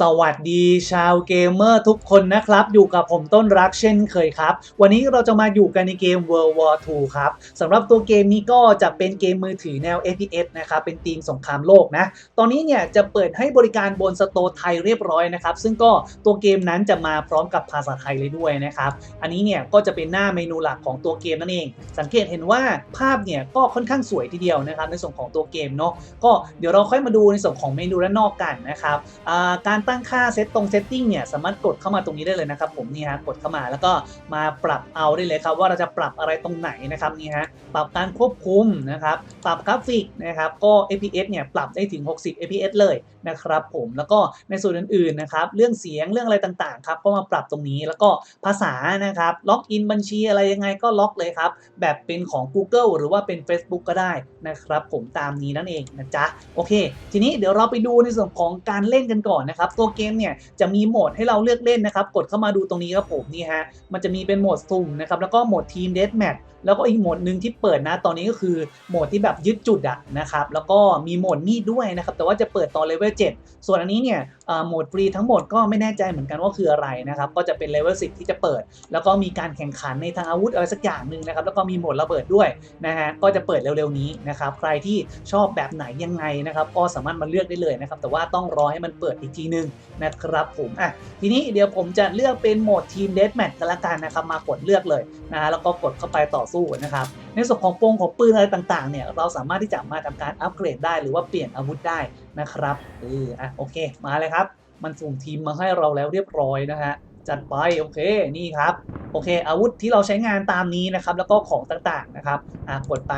สวัสดีชาวเกมเมอร์ทุกคนนะครับ อยู่กับผมต้นรักเช่นเคยครับ วันนี้เราจะมาอยู่กันในเกม World War II ครับสำหรับตัวเกมนี้ก็จะเป็นเกมมือถือแนว FPS นะครับเป็นธีมสงครามโลกนะ ตอนนี้เนี่ยจะเปิดให้บริการบนสโตร์ไทยเรียบร้อยนะครับ ซึ่งก็ตัวเกมนั้นจะมาพร้อมกับภาษาไทยเลยด้วยนะครับ อันนี้เนี่ยก็จะเป็นหน้าเมนูหลักของตัวเกมนั่นเอง สังเกตเห็นว่าภาพเนี่ยก็ค่อนข้างสวยทีเดียวนะครับในส่วนของตัวเกมเนาะก็เดี๋ยวเราค่อยมาดูในส่วนของเมนูด้านนอกกันนะครับอ่าการตั้งค่าเซตตรงเซตติ้งเนี่ยสามารถกดเข้ามาตรงนี้ได้เลยนะครับผมนี่ฮะกดเข้ามาแล้วก็มาปรับเอาได้เลยครับว่าเราจะปรับอะไรตรงไหนนะครับนี่ฮะปรับการควบคุมนะครับปรับกราฟิกนะครับก็ FPS เนี่ยปรับได้ถึง 60 FPS เลยนะครับผมแล้วก็ในส่วนอื่นๆนะครับเรื่องเสียงเรื่องอะไรต่างๆครับก็มาปรับตรงนี้แล้วก็ภาษานะครับล็อกอินบัญชีอะไรยังไงก็ล็อกเลยครับแบบเป็นของ Google หรือว่าเป็น Facebook ก็ได้นะครับผมตามนี้นั่นเองนะจ๊ะโอเค ทีนี้เดี๋ยวเราไปดูในส่วนของการเล่นกันก่อนนะครับตัวเกมเนี่ยจะมีโหมดให้เราเลือกเล่นนะครับ กดเข้ามาดูตรงนี้ครับผมนี่ฮะมันจะมีเป็นโหมดสุ่มนะครับแล้วก็โหมดทีมเดสแมทแล้วก็อีกโหมดหนึ่งที่เปิดนะตอนนี้ก็คือโหมดที่แบบยึดจุดอะนะครับแล้วก็มีโหมดมีดด้วยนะครับแต่ว่าจะเปิดตอนเลเวล7ส่วนอันนี้เนี่ยโหมดฟรีทั้งหมดก็ไม่แน่ใจเหมือนกันว่าคืออะไรนะครับก็จะเป็นเลเวล10 ที่จะเปิด แล้วก็มีการแข่งขันในทางอาวุธอะไรสักอย่างหนึ่งนะครับแล้วก็มีโหมดระเบิดด้วยนะฮะก็จะเปิดเร็วๆนี้นะครับใครที่ชอบแบบไหนยังไงนะครับก็สามารถมาเลือกได้เลยนะครับแต่ว่าต้องรอให้มันเปิดอีกทีนึงนะครับผมอะทีนี้เดี๋ยวผมจะเลือกเป็นโหมดทีมเดสแมทกันละกันนะครับมากดเลือกเลยนะฮะแล้วก็กดเข้าไปต่อสู้นะครับในส่วนของปงของปืนอะไรต่างๆเนี่ยเราสามารถที่จะมาทำการอัปเกรดได้หรือว่าเปลี่ยนอาวุธได้นะครับเอออะโอเคมาเลยครับ มันส่งทีมมาให้เราแล้วเรียบร้อยนะฮะจัดไปโอเคนี่ครับโอเค อาวุธที่เราใช้งานตามนี้นะครับแล้วก็ของต่างๆนะครับอะกดไป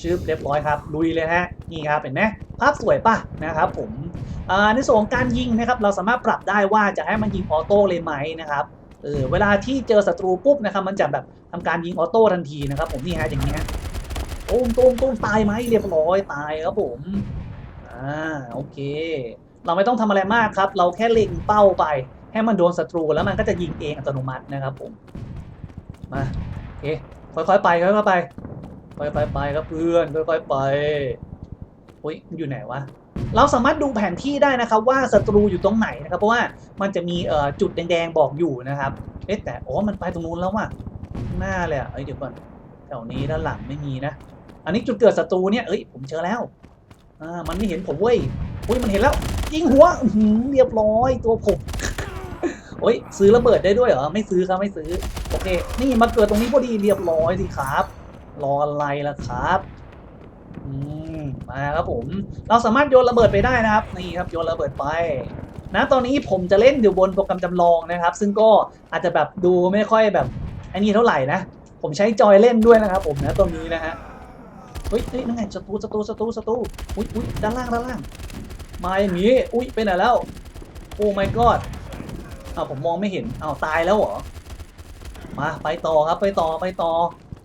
ชืบเรียบร้อยครับลุยเลยฮะนี่ครับเห็นไหมภาพสวยป่ะนะครับผม ในส่วนของการยิงนะครับเราสามารถปรับได้ว่าจะให้มันยิงออโต้เลยไหมนะครับเออเวลาที่เจอศัตรูปุ๊บนะครับมันจะแบบทำการยิงออโต้ทันทีนะครับ ผมนี่ฮะอย่างเงี้ยตุ้มตุ้มตุ้มตายไหมเรียบร้อยตายครับผมอ่าโอเค เราไม่ต้องทำอะไรมากครับ เราแค่เล็งเป้าไป ให้มันโดนศัตรูแล้วมันก็จะยิงเองอัตโนมัตินะครับ ผมมาโอเคค่อยๆไปค่อยๆไปค่อยๆไปครับเพื่อนค่อยๆไปอุ้ยอยู่ไหนวะ เราสามารถดูแผนที่ได้นะครับว่าศัตรูอยู่ตรงไหนนะครับ เพราะว่ามันจะมีเอ่อจุดแดงๆบอกอยู่นะครับเอ๊ะแต่อ๋อมันไปตรงนู้นแล้วว่ะข้างหน้าเลยอะเอ้ยเดี๋ยวก่อนแถวนี้ด้านหลังไม่มีนะ อันนี้จุดเกิดศัตรูเนี่ยเอ้ยผมเจอแล้วอ่ามันไม่เห็นผมเว้ยอุ้ยมันเห็นแล้วยิงหัวหือเรียบร้อยตัวผมโอ้ยซื้อระเบิดได้ด้วยเหรอไม่ซื้อครับไม่ซื้อโอเค นี่มาเกิดตรงนี้พอดีเรียบร้อยสิครับ รออะไรล่ะครับอืม มาครับผม เราสามารถโยนระเบิดไปได้นะครับนี่ครับโยนระเบิดไปนะตอนนี้ผมจะเล่นอยู่บนโปรแกรมจำลองนะครับ ซึ่งก็อาจจะแบบดูไม่ค่อยแบบอ้นี่เท่าไหร่นะ ผมใช้จอยเล่นด้วยนะครับ ผมนะตรงนี้นะฮะเฮ้ยเฮ้ยนั่นไงศัตรูศัตรูศัตรูศัตรูอุ้ยอุ้ยด้านล่างด้านล่าง มาอย่างนี้อุ้ยไปไหนแล้วโอ้ my god อ้าวผมมองไม่เห็นอ้าวตายแล้วเหรอมาไปต่อครับไปต่อไปต่อ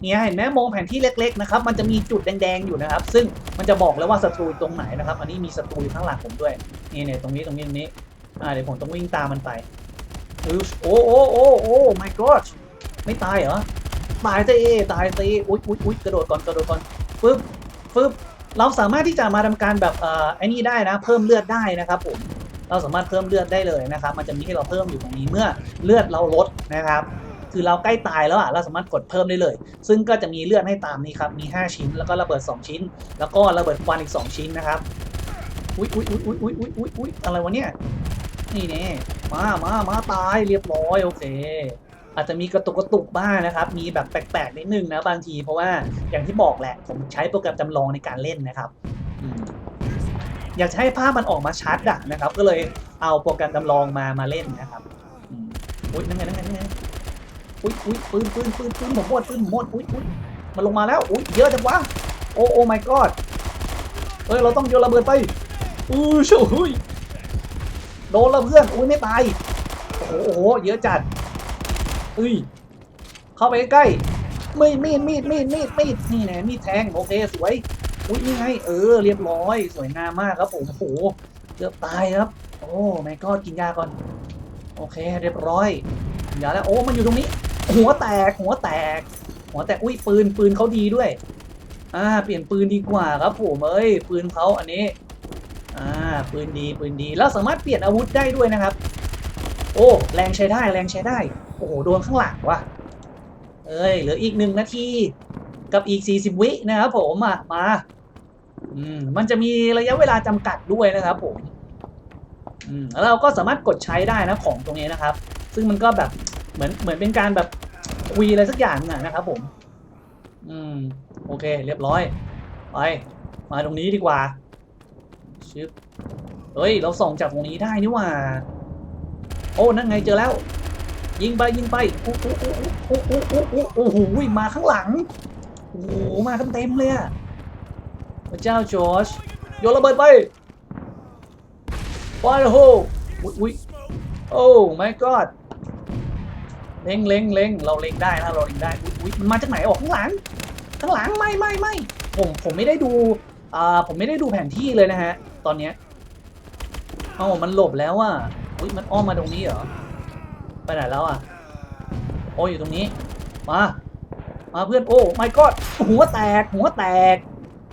เนี่ยเห็นไหมมองแผนที่เล็กๆนะครับมันจะมีจุดแดงๆอยู่นะครับ ซึ่งมันจะบอกแล้วว่าศัตรูตรงไหนนะครับ อันนี้มีศัตรูอยู่ข้างหลังผมด้วยนี่เนี่ยตรงนี้ตรงนี้ตรงนี้อ่าเดี๋ยวผมต้องวิ่งตามมันไปอุ๊ยโอ้โอ้โอ้โอ้ my god ไม่ตายเหรอตายซะเอตายซะเออุ้ยอุ้ยอุ้ยกระโดดก่อนกระโดดก่อนฟึบฟึบเราสามารถที่จะมาทำการแบบเอ่อไอ้นี่ได้นะ เพิ่มเลือดได้นะครับผมเราสามารถเพิ่มเลือดได้เลยนะครับ มันจะมีให้เราเพิ่มอยู่ตรงนี้เมื่อเลือดเราลดนะครับ คือเราใกล้ตายแล้วอะเราสามารถกดเพิ่มได้เลย ซึ่งก็จะมีเลือดให้ตามนี้ครับมี 5 ชิ้นแล้วก็ระเบิด 2 ชิ้น แล้วก็ระเบิดควันอีก 2 ชิ้นนะครับอุ้ยอุ้ยอุ้ยอุ้ยอุ้ยอุ้ยอุ้ยอะไรวะเนี่ยนี่เนี่ยมามามาตายเรียบร้อยโอเค อาจจะมีกระตุกกระตุกบ้างนะครับ มีแบบแปลกๆนิดนึงนะบางที เพราะว่าอย่างที่บอกแหละ ผมใช้โปรแกรมจำลองในการเล่นนะครับอยากให้ภาพมันออกมาชัดอะนะครับ ก็เลยเอาโปรแกรมจำลองมามาเล่นนะครับอุ้ยนั่นไงนั่นไงนั่นไง อุ้ยอุ้ยปืนปืนปืนปืนผมหมดปืนผมหมดอุ้ยอุ้ยมันลงมาแล้วอุ้ยเยอะจังวะโอ้โอ้ my god เฮ้ยเราต้องโยนระเบิดไปอู้ชูหุยโดนแล้วเพื่อนอุ้ยไม่ตายโอ้โหเยอะจัดเฮ้ยเข้าไปใกล้มีดมีดมีดมีดมีดมีดนี่แน่มีดแทงโอเคสวยอุ้ยนี่ไงเออเรียบร้อย สวยงามมากครับผมโอ้โหเกือบตายครับ โอ้ไม่ก็กินยาก่อน โอเค เรียบร้อยอย่าแล้วโอ้มันอยู่ตรงนี้ หัวแตก หัวแตก หัวแตก อุ้ยปืนปืนเขาดีด้วย อ่า เปลี่ยนปืนดีกว่าครับผมเอ้ยปืนเขาอันนี้ อ่า ปืนดีปืนดีแล้วสามารถเปลี่ยนอาวุธได้ด้วยนะครับ โอ้แรงใช้ได้แรงใช้ได้ โอ้โหโดนข้างหลังว่ะ เอ้ยเหลืออีกหนึ่งนาทีกับอีก 40 วินะครับผมอะมาอืมมันจะมีระยะเวลาจำกัดด้วยนะครับผมอืมแล้วเราก็สามารถกดใช้ได้นะของตรงนี้นะครับ ซึ่งมันก็แบบเหมือนเหมือนเป็นการแบบ คุยอะไรสักอย่างน่ะนะครับผม อืม โอเค เรียบร้อย ไป มาตรงนี้ดีกว่าชึบเฮ้ย เราส่องจากตรงนี้ได้นี่ว่า โอ้ นั่นไงเจอแล้ว ยิงไปยิงไปโอ้โหโอ้โหโอ้โหโอ้โหมาข้างหลัง โอ้โห มากันเต็มเลยอะพระเจ้าจอร์จโยนระเบิดไปฟโฮอุ้ยโอ้ my god เล็งเล็งเล็งเราเล็งได้นะเราเล็งได้อุ้ยมันมาจากไหนออกข้างหลัง ข้างหลังไม่ไม่ไม่ผมผมไม่ได้ดูอ่าผมไม่ได้ดูแผนที่เลยนะฮะ ตอนเนี้ยเอ้ามันหลบแล้วอะอุ้ยมันอ้อมมาตรงนี้เหรอไปไหนแล้วอะโอ้อยู่ตรงนี้มามาเพื่อนโอ้ไม่ก็หัวแตก หัวแตก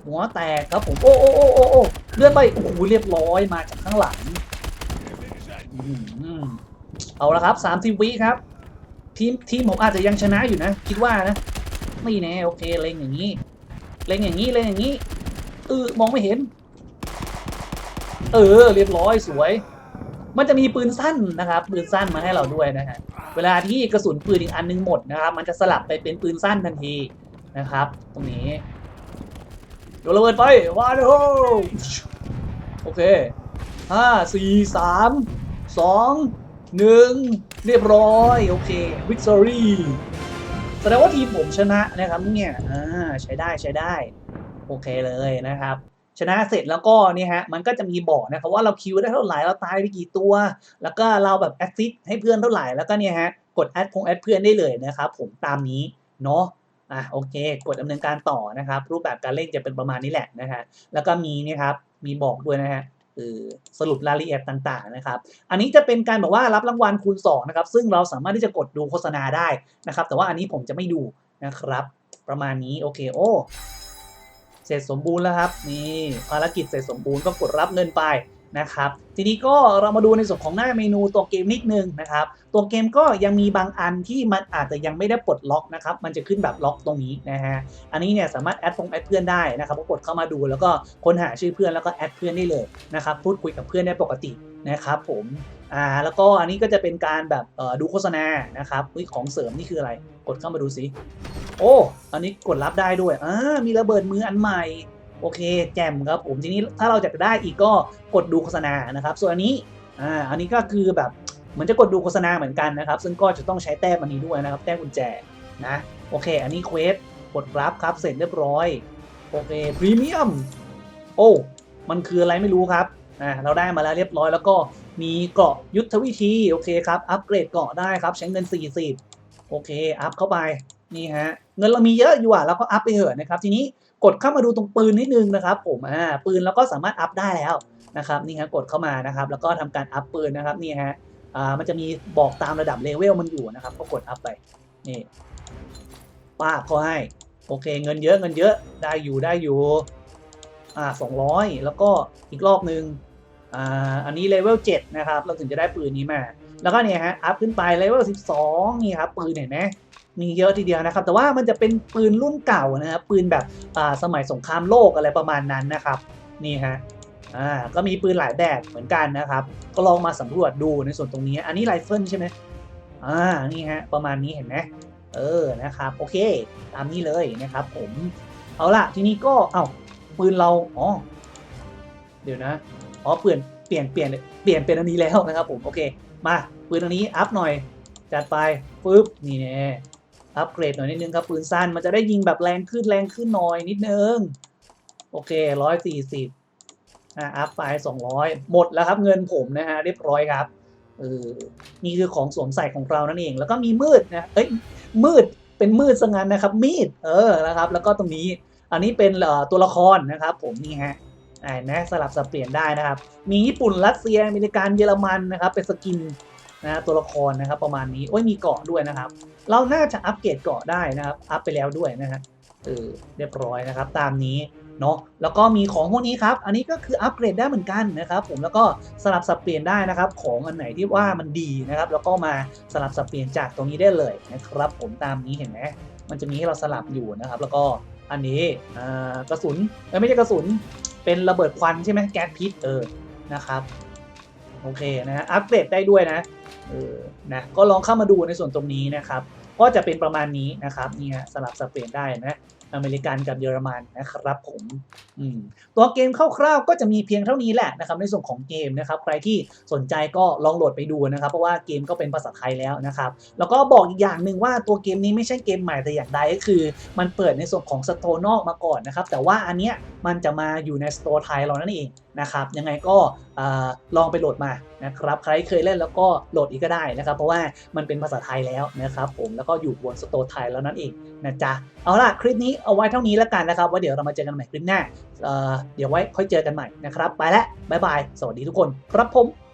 หัวแตกครับผมโอ้โอ้โอ้โอ้โอ้เลื่อนไปโอ้โหเรียบร้อยมาจากข้างหลังอเอาละครับสามสิบวิครับ ทีมทีมผมอาจจะยังชนะอยู่นะ คิดว่านะ ไม่แน่โอเคเล็งอย่างนี้ เล็งอย่างนี้เล็งอย่างนี้เออมองไม่เห็น เออ เรียบร้อยสวย มันจะมีปืนสั้นนะครับ ปืนสั้นมาให้เราด้วยนะฮะเวลาที่กระสุนปืนอีกอันนึงหมดนะครับ มันจะสลับไปเป็นปืนสั้นทันทีนะครับ ตรงนี้โดนระเบิดไปว้าวโอเคห้าสี่สามสองหนึ่ง เรียบร้อย โอเควิกตอรี่แสดงว่าทีมผมชนะนะครับเนี่ยอ่าใช้ได้ใช้ได้ โอเคเลยนะครับ ชนะเสร็จแล้วก็เนี่ยฮะมันก็จะมีบอกนะครับว่าเราคิวได้เท่าไหร่เราตายไปกี่ตัว แล้วก็เราแบบแอดซิสให้เพื่อนเท่าไหร่แล้วก็เนี่ยฮะกดแอดพงแอดเพื่อนได้เลยนะครับผมตามนี้เนาะอะโอเค กดดำเนินการต่อนะครับ รูปแบบการเล่นจะเป็นประมาณนี้แหละนะฮะแล้วก็มีเนี่ยครับมีบอกด้วยนะฮะ เออสรุปรายละเอียดต่างๆนะครับ อันนี้จะเป็นการแบบว่ารับรางวัลคูณ2นะครับ ซึ่งเราสามารถที่จะกดดูโฆษณาได้นะครับ แต่ว่าอันนี้ผมจะไม่ดูนะครับ ประมาณนี้โอเคโอ้เสร็จสมบูรณ์แล้วครับนี่ภารกิจเสร็จสมบูรณ์ก็กดรับเงินไป นะครับ ทีนี้ก็เรามาดูในส่วนของหน้าเมนูตัวเกมนิดนึงนะครับ ตัวเกมก็ยังมีบางอันที่มันอาจจะยังไม่ได้ปลดล็อกนะครับ มันจะขึ้นแบบล็อกตรงนี้นะฮะ อันนี้เนี่ยสามารถแอดฟงแอดเพื่อนได้นะครับก็กดเข้ามาดูแล้วก็ค้นหาชื่อเพื่อนแล้วก็แอดเพื่อนได้เลยนะครับ พูดคุยกับเพื่อนได้ปกตินะครับผม อ่า แล้วก็อันนี้ก็จะเป็นการแบบดูโฆษณา นะครับเฮ้ยของเสริมนี่คืออะไร กดเข้ามาดูสิ โอ้ อันนี้กดรับได้ด้วย อ่า มีระเบิดมืออันใหม่ โอเคแจ่มครับผมทีนี้ถ้าเราจะได้อีกก็กดดูโฆษณานะครับ ส่วนอันนี้อ่าอันนี้ก็คือแบบเหมือนจะกดดูโฆษณาเหมือนกันนะครับ ซึ่งก็จะต้องใช้แต้มอันนี้ด้วยนะครับ แต้มกุญแจนะโอเค อันนี้เควสกดรับครับเสร็จเรียบร้อยโอเคพรีเมียมโอ้มันคืออะไรไม่รู้ครับอ่าเราได้มาแล้วเรียบร้อย แล้วก็มีเกราะยุทธวิธีโอเคครับอัปเกรดเกราะได้ครับใช้เงิน 40 โอเคอัพเข้าไป นี่ฮะเงินเรามีเยอะอยู่อะเราก็อัพไปเถอะนะครับ ทีนี้กดเข้ามาดูตรงปืนนิดนึงนะครับผมอ่าปืนเราก็สามารถอัพได้แล้วนะครับนี่ฮะกดเข้ามานะครับ แล้วก็ทำการอัพปืนนะครับนี่ฮะอ่ามันจะมีบอกตามระดับเลเวลมันอยู่นะครับ ก็กดอัพไปนี่ป้าเขาให้โอเค เงินเยอะเงินเยอะได้อยู่ได้อยู่อ่าสองร้อยแล้วก็อีกรอบนึงอ่าอันนี้เลเวลเจ็ดนะครับ เราถึงจะได้ปืนนี้มา แล้วก็เนี่ยฮะอัพขึ้นไปเลเวลสิบสองนี่ครับปืนเห็นไหม มีเยอะทีเดียวนะครับ แต่ว่ามันจะเป็นปืนรุ่นเก่านะครับปืนแบบสมัยสงครามโลกอะไรประมาณนั้นนะครับนี่ฮะอ่าก็มีปืนหลายแบบเหมือนกันนะครับ ก็ลองมาสำรวจดูในส่วนตรงนี้ อันนี้ไรเฟิลใช่ไหมอ่านี่ฮะประมาณนี้เห็นไหมเออนะครับโอเคตามนี้เลยนะครับ ผมเอาล่ะทีนี้ก็เอ้าปืนเราอ๋อเดี๋ยวนะอ๋อเปลี่ยนเปลี่ยนเปลี่ยนเปลี่ยนเป็นอันนี้แล้วนะครับผมโอเค มาปืนอันนี้อัพหน่อยจัดไปปึ๊บนี่แน่ อัปเกรดหน่อยนิดนึงครับปืนสั้นมันจะได้ยิงแบบแรงขึ้นแรงขึ้นหน่อยนิดนึง โอเคร้อยสี่สิบอะอัพไปสองร้อยหมดแล้วครับเงินผมนะฮะเรียบร้อยครับเออนี่คือของสวมใส่ของเรานั่นเอง แล้วก็มีมืดนะเอ้ยมืดเป็นมืดซะงั้นนะครับ มีดเออนะครับ แล้วก็ตรงนี้อันนี้เป็นเอ่อตัวละครนะครับ ผมนี่ฮะอ่านะสลับสับเปลี่ยนได้นะครับ มีญี่ปุ่นรัสเซียอเมริกันเยอรมันนะครับ เป็นสกิน นะตัวละครนะครับประมาณนี้โอ้ยมีเกาะด้วยนะครับ เราน่าจะอัปเกรดเกาะได้นะครับอัพไปแล้วด้วยนะฮะเออเรียบร้อยนะครับตามนี้เนาะแล้วก็มีของพวกนี้ครับ อันนี้ก็คืออัปเกรดได้เหมือนกันนะครับ ผมแล้วก็สลับสับเปลี่ยนได้นะครับ ของอันไหนที่ว่ามันดีนะครับ แล้วก็มาสลับสับเปลี่ยนจากตรงนี้ได้เลยนะครับ ผมตามนี้เห็นไหมมันจะมีให้เราสลับอยู่นะครับ แล้วก็อันนี้กระสุนเอ้ยไม่ใช่กระสุนเป็นระเบิดควันใช่ไหมแก๊สพิษเออนะครับโอเคนะอัปเกรดได้ด้วยนะ เออนะก็ลองเข้ามาดูในส่วนตรงนี้นะครับ ก็จะเป็นประมาณนี้นะครับเนี่ยสลับสับเปลี่ยนได้นะอเมริกันกับเยอรมันนะครับผมอืมตัวเกมคร่าวๆก็จะมีเพียงเท่านี้แหละนะครับในส่วนของเกมนะครับใครที่สนใจก็ลองโหลดไปดูนะครับ เพราะว่าเกมก็เป็นภาษาไทยแล้วนะครับ แล้วก็บอกอีกอย่างหนึ่งว่าตัวเกมนี้ไม่ใช่เกมใหม่แต่อย่างใดก็คือ มันเปิดในส่วนของสโตร์นอกมาก่อนนะครับแต่ว่าอันเนี้ยมันจะมาอยู่ในสโตร์ไทยเรานั่นเอง นะครับยังไงก็ลองไปโหลดมานะครับใครเคยเล่นแล้วก็โหลดอีกก็ได้นะครับเพราะว่ามันเป็นภาษาไทยแล้วนะครับผมแล้วก็อยู่บนสโตร์ไทยแล้วนั่นเองนะจ๊ะเอาล่ะคลิปนี้เอาไว้เท่านี้แล้วกันนะครับว่าเดี๋ยวเรามาเจอกันใหม่คลิปหน้าเเดี๋ยวไว้ค่อยเจอกันใหม่นะครับไปแล้วบ๊ายบายสวัสดีทุกคนครับผม